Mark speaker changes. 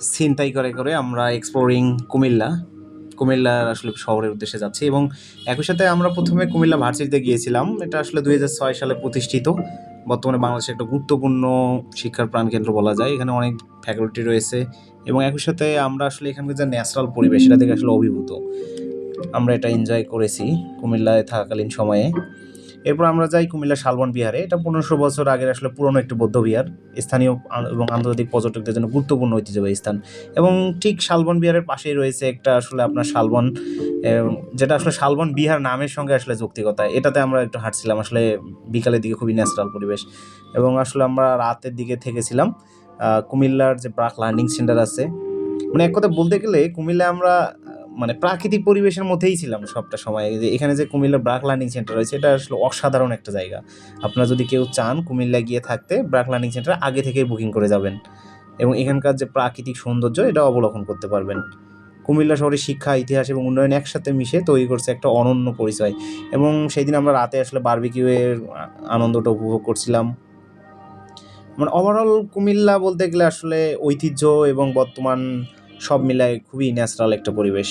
Speaker 1: ছিনতাই করে করে আমরা এক্সপ্লোরিং কুমিল্লা। কুমিল্লার আসলে শহরের উদ্দেশ্যে যাচ্ছি এবং একই সাথে আমরা প্রথমে কুমিল্লা ভার্সিটিতে গিয়েছিলাম। এটা আসলে দুই হাজার ছয় সালে প্রতিষ্ঠিত। বর্তমানে বাংলাদেশের একটা গুরুত্বপূর্ণ শিক্ষার প্রাণকেন্দ্র বলা যায়। এখানে অনেক ফ্যাকাল্টি রয়েছে এবং একই সাথে আমরা আসলে এখানকার যে ন্যাচারাল পরিবেশ এটা থেকে আসলে অভিভূত। আমরা এটা এনজয় করেছি কুমিল্লায় থাকাকালীন সময়ে। এরপর আমরা যাই কুমিল্লা শালবন বিহারে। এটা পনেরোশো বছর আগের আসলে পুরনো একটি বৌদ্ধ বিহার। স্থানীয় এবং আন্তর্জাতিক পর্যটকদের জন্য গুরুত্বপূর্ণ ঐতিহ্যবাহী স্থান। এবং ঠিক শালবন বিহারের পাশেই রয়েছে একটা আসলে আপনার শালবন যেটা আসলে শালবন বিহার নামের সঙ্গে আসলে যৌক্তিকতা। এটাতে আমরা একটু হাঁটছিলাম, আসলে বিকালের দিকে খুবই ন্যাচারাল পরিবেশ। এবং আসলে আমরা রাতের দিকে থেকেছিলাম কুমিল্লার যে ব্রাক লার্নিং সেন্টার আছে। মানে এক কথা বলতে গেলে কুমিল্লা আমরা মানে প্রাকৃতিক পরিবেশের মধ্যেই ছিলাম সবটা সময়। যে এখানে যে কুমিল্লা ব্রাক লার্নিং সেন্টার রয়েছে, এটা আসলে অসাধারণ একটা জায়গা। আপনারা যদি কেউ চান কুমিল্লা গিয়ে থাকতে, ব্রাক লার্নিং সেন্টার আগে থেকেই বুকিং করে যাবেন। এবং এখানকার যে প্রাকৃতিক সৌন্দর্য, এটা অবলোকন করতে পারবেন। কুমিল্লা শহরে শিক্ষা, ইতিহাস এবং উন্নয়ন একসাথে মিশে তৈরি করছে একটা অনন্য পরিচয়। এবং সেই দিন আমরা রাতে আসলে বারবিকিউয়ের আনন্দটা উপভোগ করছিলাম। মানে ওভারঅল কুমিল্লা বলতে গেলে আসলে ঐতিহ্য এবং বর্তমান সব মিলায় খুবই ন্যাচারাল একটা পরিবেশ।